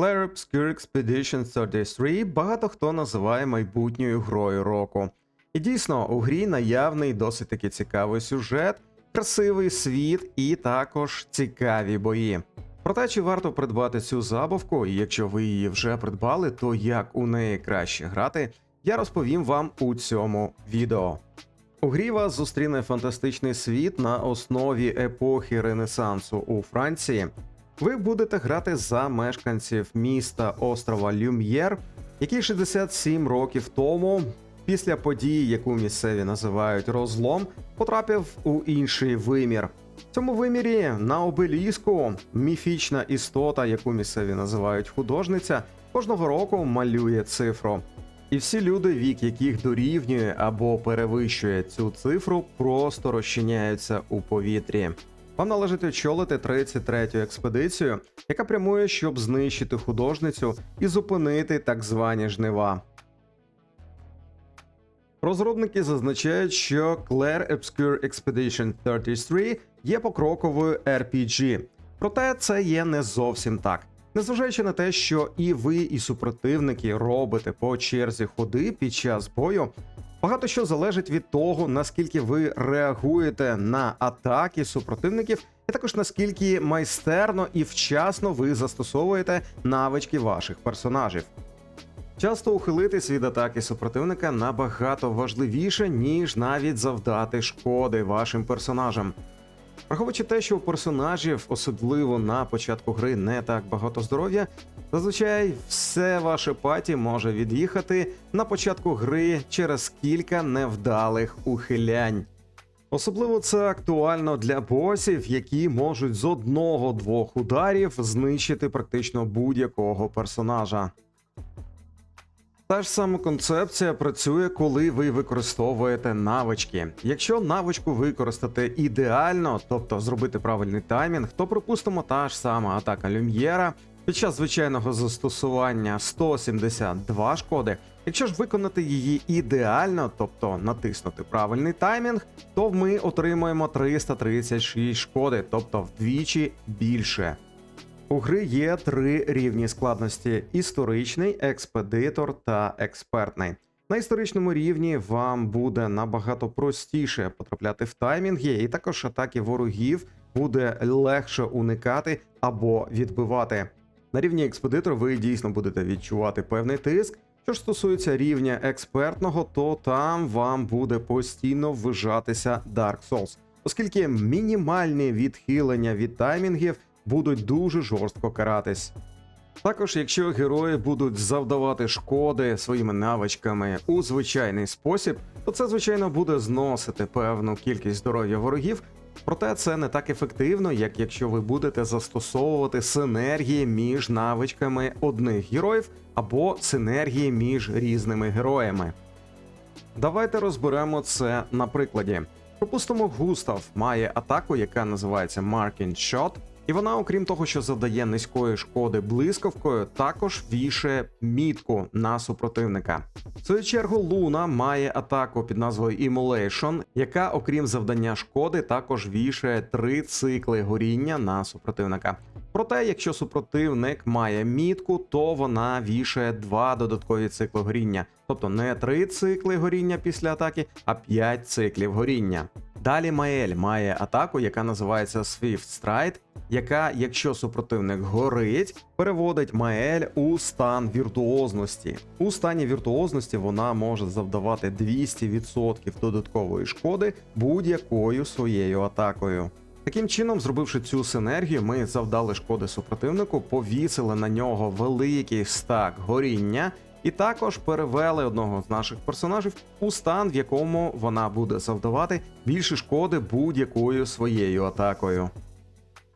Clair Obscure Expedition 33 багато хто називає майбутньою грою року. І дійсно, у грі наявний досить таки цікавий сюжет, красивий світ і також цікаві бої. Проте, чи варто придбати цю забавку, і якщо ви її вже придбали, то як у неї краще грати, я розповім вам у цьому відео. У грі вас зустріне фантастичний світ на основі епохи Ренесансу у Франції. Ви будете грати за мешканців міста острова Люм'єр, який 67 років тому, після події, яку місцеві називають розлом, потрапив у інший вимір. В цьому вимірі на обеліску міфічна істота, яку місцеві називають художниця, кожного року малює цифру. І всі люди, вік яких дорівнює або перевищує цю цифру, просто розчиняються у повітрі. Вам належить очолити 33-ю експедицію, яка прямує, щоб знищити художницю і зупинити так звані жнива. Розробники зазначають, що Clair Obscure Expedition 33 є покроковою RPG. Проте це є не зовсім так. Незважаючи на те, що і ви, і супротивники робите по черзі ходи під час бою, багато що залежить від того, наскільки ви реагуєте на атаки супротивників, і також наскільки майстерно і вчасно ви застосовуєте навички ваших персонажів. Часто ухилитись від атаки супротивника набагато важливіше, ніж навіть завдати шкоди вашим персонажам. Враховуючи те, що у персонажів, особливо на початку гри, не так багато здоров'я, зазвичай все ваше паті може від'їхати на початку гри через кілька невдалих ухилянь. Особливо це актуально для босів, які можуть з одного-двох ударів знищити практично будь-якого персонажа. Та ж сама концепція працює, коли ви використовуєте навички. Якщо навичку використати ідеально, тобто зробити правильний таймінг, то припустимо та ж сама атака Люм'єра під час звичайного застосування 172 шкоди. Якщо ж виконати її ідеально, тобто натиснути правильний таймінг, то ми отримаємо 336 шкоди, тобто вдвічі більше. У гри є три рівні складності: історичний, експедитор та експертний. На історичному рівні вам буде набагато простіше потрапляти в таймінги, і також атаки ворогів буде легше уникати або відбивати. На рівні експедитор ви дійсно будете відчувати певний тиск. Що ж стосується рівня експертного, то там вам буде постійно ввижатися Dark Souls, оскільки мінімальні відхилення від таймінгів будуть дуже жорстко каратись. Також, якщо герої будуть завдавати шкоди своїми навичками у звичайний спосіб, то це, звичайно, буде зносити певну кількість здоров'я ворогів. Проте це не так ефективно, як якщо ви будете застосовувати синергії між навичками одних героїв або синергії між різними героями. Давайте розберемо це на прикладі. Припустимо, Густав має атаку, яка називається Marking Shot, і вона, окрім того, що завдає низької шкоди блискавкою, також вішає мітку на супротивника. В свою чергу, Луна має атаку під назвою Immolation, яка, окрім завдання шкоди, також вішає три цикли горіння на супротивника. Проте, якщо супротивник має мітку, то вона вішає два додаткові цикли горіння, тобто не три цикли горіння після атаки, а п'ять циклів горіння. Далі Маель має атаку, яка називається Swift Stride, яка, якщо супротивник горить, переводить Маель у стан віртуозності. У стані віртуозності вона може завдавати 200% додаткової шкоди будь-якою своєю атакою. Таким чином, зробивши цю синергію, ми завдали шкоди супротивнику, повісили на нього великий стак горіння. І також перевели одного з наших персонажів у стан, в якому вона буде завдавати більше шкоди будь-якою своєю атакою.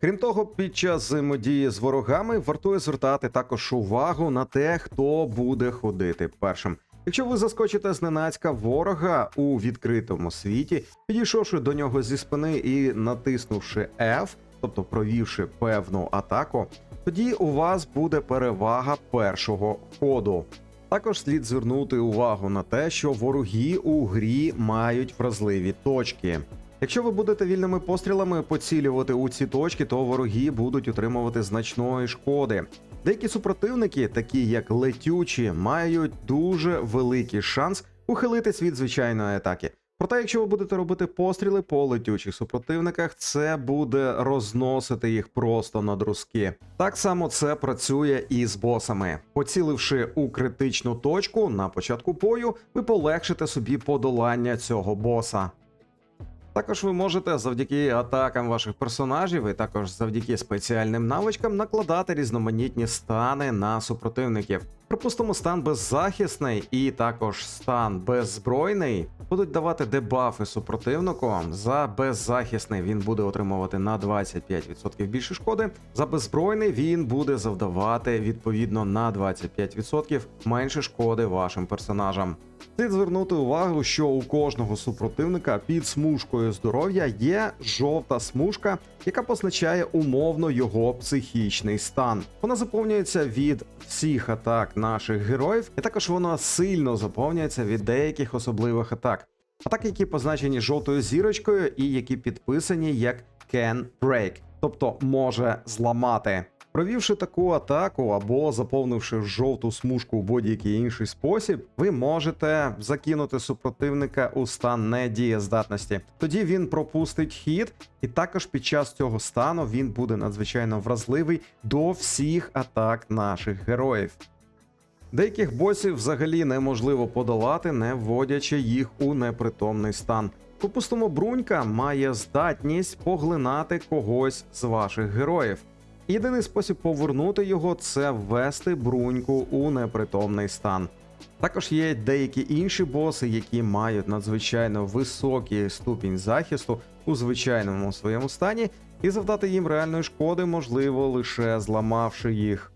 Крім того, під час взаємодії з ворогами вартує звертати також увагу на те, хто буде ходити першим. Якщо ви заскочите зненацька ворога у відкритому світі, підійшовши до нього зі спини і натиснувши F, тобто провівши певну атаку, тоді у вас буде перевага першого ходу. Також слід звернути увагу на те, що вороги у грі мають вразливі точки. Якщо ви будете вільними пострілами поцілювати у ці точки, то вороги будуть отримувати значної шкоди. Деякі супротивники, такі як летючі, мають дуже великий шанс ухилитись від звичайної атаки. Проте, якщо ви будете робити постріли по летючих супротивниках, це буде розносити їх просто на друзки. Так само це працює і з босами. Поціливши у критичну точку на початку бою, ви полегшите собі подолання цього боса. Також ви можете завдяки атакам ваших персонажів і також завдяки спеціальним навичкам накладати різноманітні стани на супротивників. Припустимо, стан беззахисний і також стан беззбройний будуть давати дебафи супротивнику. За беззахисний він буде отримувати на 25% більше шкоди. За беззбройний він буде завдавати відповідно на 25% менше шкоди вашим персонажам. Слід звернути увагу, що у кожного супротивника під смужкою здоров'я є жовта смужка, яка позначає умовно його психічний стан. Вона заповнюється від всіх атак наших героїв, і також вона сильно заповнюється від деяких особливих атак. Атаки, які позначені жовтою зірочкою, і які підписані як can break, тобто може зламати. Провівши таку атаку або заповнивши жовту смужку в будь-який інший спосіб, ви можете закинути супротивника у стан недієздатності. Тоді він пропустить хід, і також під час цього стану він буде надзвичайно вразливий до всіх атак наших героїв. Деяких босів взагалі неможливо подолати, не вводячи їх у непритомний стан. Попустимо, брунька має здатність поглинати когось з ваших героїв. Єдиний спосіб повернути його це ввести бруньку у непритомний стан. Також є деякі інші боси, які мають надзвичайно високий ступінь захисту у звичайному своєму стані, і завдати їм реальної шкоди можливо лише зламавши їх.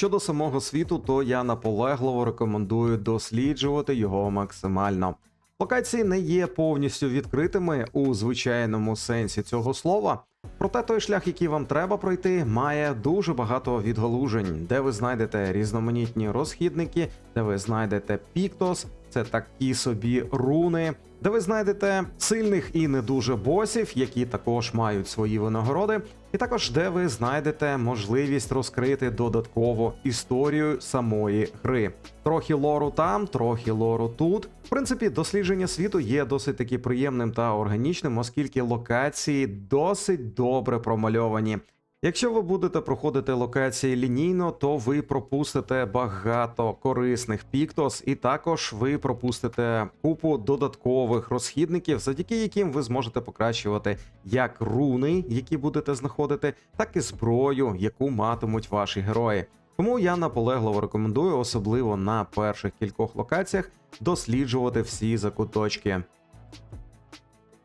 Щодо самого світу, то я наполегливо рекомендую досліджувати його максимально. Локації не є повністю відкритими у звичайному сенсі цього слова. Проте той шлях, який вам треба пройти, має дуже багато відгалужень, де ви знайдете різноманітні розхідники, де ви знайдете піктос, це такі собі руни, де ви знайдете сильних і не дуже босів, які також мають свої винагороди, і також де ви знайдете можливість розкрити додатково історію самої гри. Трохи лору там, трохи лору тут. В принципі, дослідження світу є досить таки приємним та органічним, оскільки локації досить добре промальовані. Якщо ви будете проходити локації лінійно, то ви пропустите багато корисних піктос, і також ви пропустите купу додаткових розхідників, завдяки яким ви зможете покращувати як руни, які будете знаходити, так і зброю, яку матимуть ваші герої. Тому я наполегливо рекомендую, особливо на перших кількох локаціях, досліджувати всі закуточки.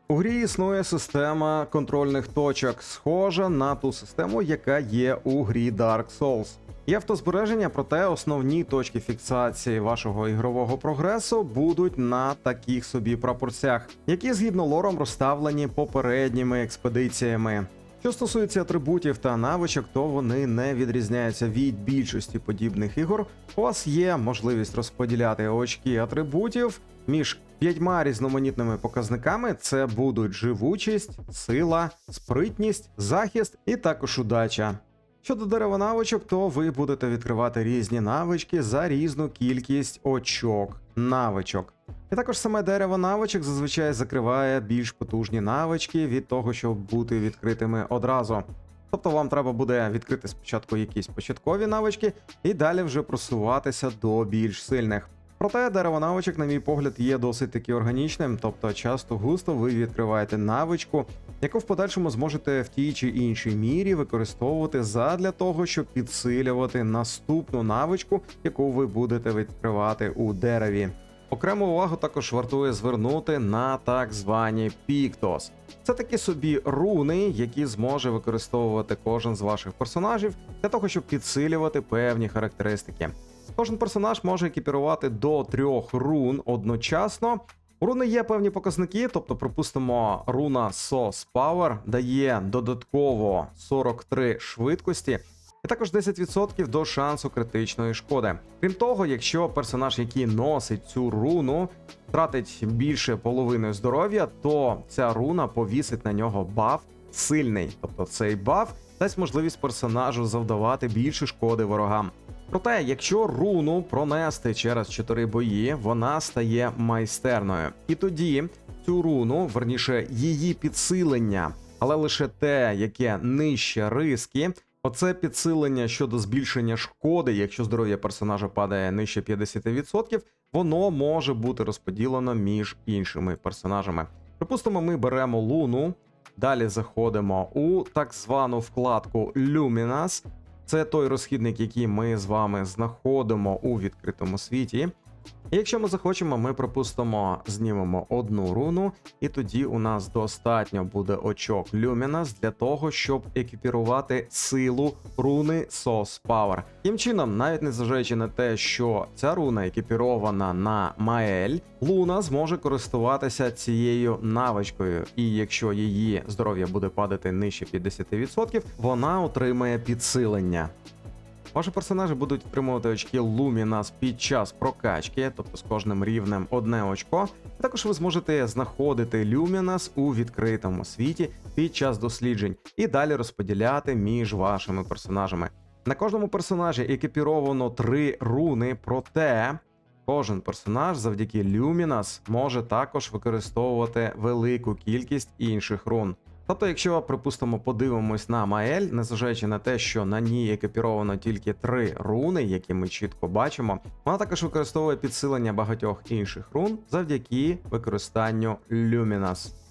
У грі існує система контрольних точок, схожа на ту систему, яка є у грі Dark Souls. Є автозбереження, проте основні точки фіксації вашого ігрового прогресу будуть на таких собі прапорцях, які згідно лором розставлені попередніми експедиціями. Що стосується атрибутів та навичок, то вони не відрізняються від більшості подібних ігор. У вас є можливість розподіляти очки атрибутів між п'ятьма різноманітними показниками: це будуть живучість, сила, спритність, захист і також удача. Щодо дерева навичок, то ви будете відкривати різні навички за різну кількість очок навичок. І також саме дерево навичок зазвичай закриває більш потужні навички від того, щоб бути відкритими одразу. Тобто вам треба буде відкрити спочатку якісь початкові навички і далі вже просуватися до більш сильних. Проте дерево навичок, на мій погляд, є досить таки органічним, тобто часто густо ви відкриваєте навичку, яку в подальшому зможете в тій чи іншій мірі використовувати задля того, щоб підсилювати наступну навичку, яку ви будете відкривати у дереві. Окрему увагу також вартує звернути на так звані піктос. Це такі собі руни, які зможе використовувати кожен з ваших персонажів для того, щоб підсилювати певні характеристики. Кожен персонаж може екіпірувати до трьох рун одночасно. У руни є певні показники, тобто, припустимо, руна SOS Power дає додатково 43 швидкості, і також 10% до шансу критичної шкоди. Крім того, якщо персонаж, який носить цю руну, втратить більше половини здоров'я, то ця руна повісить на нього баф сильний. Тобто цей баф дасть можливість персонажу завдавати більше шкоди ворогам. Проте, якщо руну пронести через 4 бої, вона стає майстерною. І тоді цю руну, верніше, її підсилення, але лише те, яке нижче риски. Оце підсилення щодо збільшення шкоди, якщо здоров'я персонажа падає нижче 50%, воно може бути розподілено між іншими персонажами. Припустимо, ми беремо луну, далі заходимо у так звану вкладку Luminas. Це той розхідник, який ми з вами знаходимо у відкритому світі. І якщо ми захочемо, ми припустимо, знімемо одну руну, і тоді у нас достатньо буде очок Luminous для того, щоб екіпірувати силу руни Source Power. Тим чином, навіть незважаючи на те, що ця руна екіпірована на Маель, Луна зможе користуватися цією навичкою, і якщо її здоров'я буде падати нижче 50%, вона отримає підсилення. Ваші персонажі будуть отримувати очки Luminas під час прокачки, тобто з кожним рівнем одне очко. Також ви зможете знаходити Luminas у відкритому світі під час досліджень і далі розподіляти між вашими персонажами. На кожному персонажі екіпіровано три руни, проте кожен персонаж завдяки Luminas може також використовувати велику кількість інших рун. Тобто, якщо, припустимо, подивимось на Маель, незважаючи на те, що на ній екіпіровано тільки три руни, які ми чітко бачимо, вона також використовує підсилення багатьох інших рун завдяки використанню Luminas.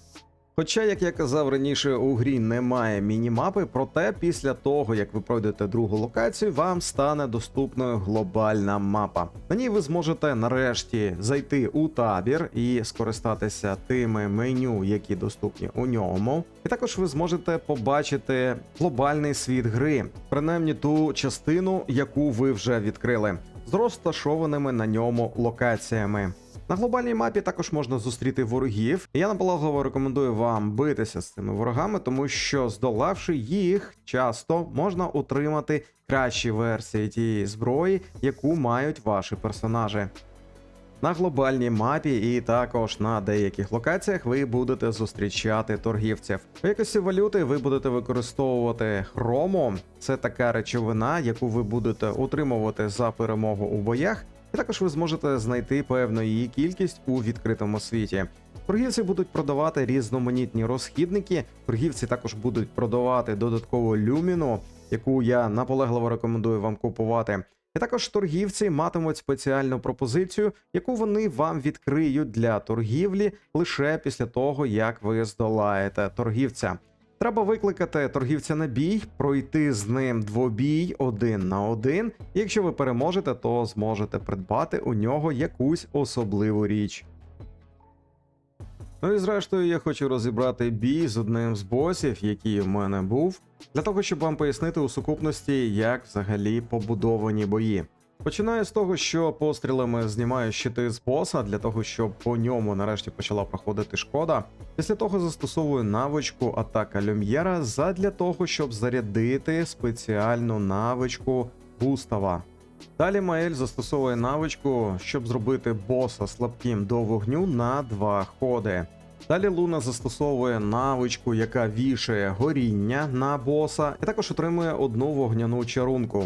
Хоча, як я казав раніше, у грі немає мінімапи, проте після того, як ви пройдете другу локацію, вам стане доступною глобальна мапа. На ній ви зможете нарешті зайти у табір і скористатися тими меню, які доступні у ньому. І також ви зможете побачити глобальний світ гри, принаймні ту частину, яку ви вже відкрили, з розташованими на ньому локаціями. На глобальній мапі також можна зустріти ворогів. Я наполегливо рекомендую вам битися з цими ворогами, тому що здолавши їх, часто можна отримати кращі версії тієї зброї, яку мають ваші персонажі. На глобальній мапі і також на деяких локаціях ви будете зустрічати торгівців. В якості валюти ви будете використовувати хрому. Це така речовина, яку ви будете отримувати за перемогу у боях. Також ви зможете знайти певну її кількість у відкритому світі. Торгівці будуть продавати різноманітні розхідники. Торгівці також будуть продавати додаткову люміну, яку я наполегливо рекомендую вам купувати. І також торгівці матимуть спеціальну пропозицію, яку вони вам відкриють для торгівлі лише після того, як ви здолаєте торгівця. Треба викликати торгівця на бій, пройти з ним двобій один на один. Якщо ви переможете, то зможете придбати у нього якусь особливу річ. Ну і зрештою, я хочу розібрати бій з одним з босів, який в мене був, для того, щоб вам пояснити у сукупності, як взагалі побудовані бої. Починаю з того, що пострілами знімаю щити з боса для того, щоб по ньому нарешті почала проходити шкода. Після того застосовую навичку атака Люм'єра задля того, щоб зарядити спеціальну навичку Густава. Далі Маель застосовує навичку, щоб зробити боса слабким до вогню на два ходи. Далі Луна застосовує навичку, яка вішає горіння на боса, і також отримує одну вогняну чарунку.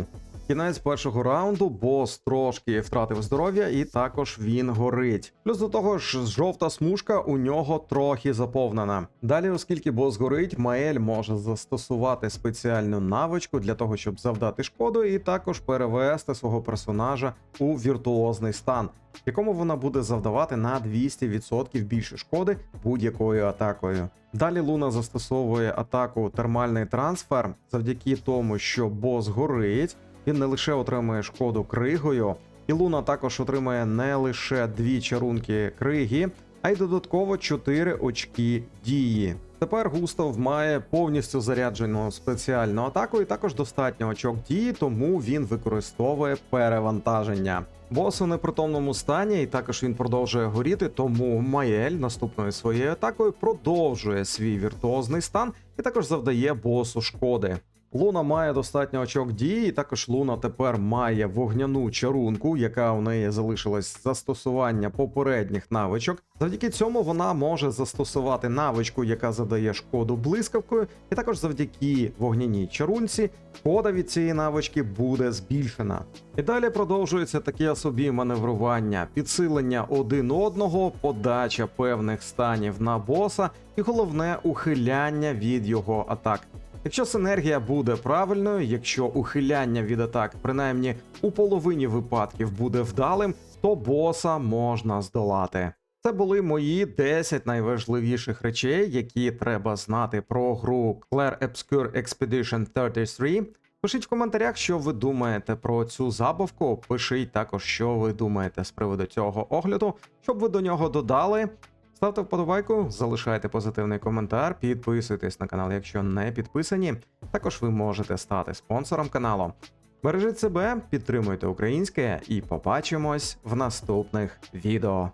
Кінець першого раунду бос трошки втратив здоров'я, і також він горить. Плюс до того ж, жовта смужка у нього трохи заповнена. Далі, оскільки бос горить, Маель може застосувати спеціальну навичку для того, щоб завдати шкоду, і також перевести свого персонажа у віртуозний стан, якому вона буде завдавати на 200% більше шкоди будь-якою атакою. Далі Луна застосовує атаку термальний трансфер завдяки тому, що бос горить. Він не лише отримує шкоду кригою, і Луна також отримує не лише дві чарунки криги, а й додатково 4 очки дії. Тепер Густав має повністю заряджену спеціальну атаку, і також достатньо очок дії, тому він використовує перевантаження. Бос у непритомному стані, і також він продовжує горіти, тому Маєль наступною своєю атакою продовжує свій віртуозний стан і також завдає босу шкоди. Луна має достатньо очок дії, і також Луна тепер має вогняну чарунку, яка у неї залишилась застосування попередніх навичок. Завдяки цьому вона може застосувати навичку, яка задає шкоду блискавкою, і також завдяки вогняній чарунці шкода від цієї навички буде збільшена. І далі продовжуються такі собі маневрування, підсилення один одного, подача певних станів на боса, і головне ухиляння від його атак. Якщо синергія буде правильною, якщо ухиляння від атак, принаймні у половині випадків буде вдалим, то боса можна здолати. Це були мої 10 найважливіших речей, які треба знати про гру Clair Obscure Expedition 33. Пишіть в коментарях, що ви думаєте про цю забавку. Пишіть також, що ви думаєте з приводу цього огляду, щоб ви до нього додали. Ставте вподобайку, залишайте позитивний коментар, підписуйтесь на канал, якщо не підписані. Також ви можете стати спонсором каналу. Бережіть себе, підтримуйте українське і побачимось в наступних відео.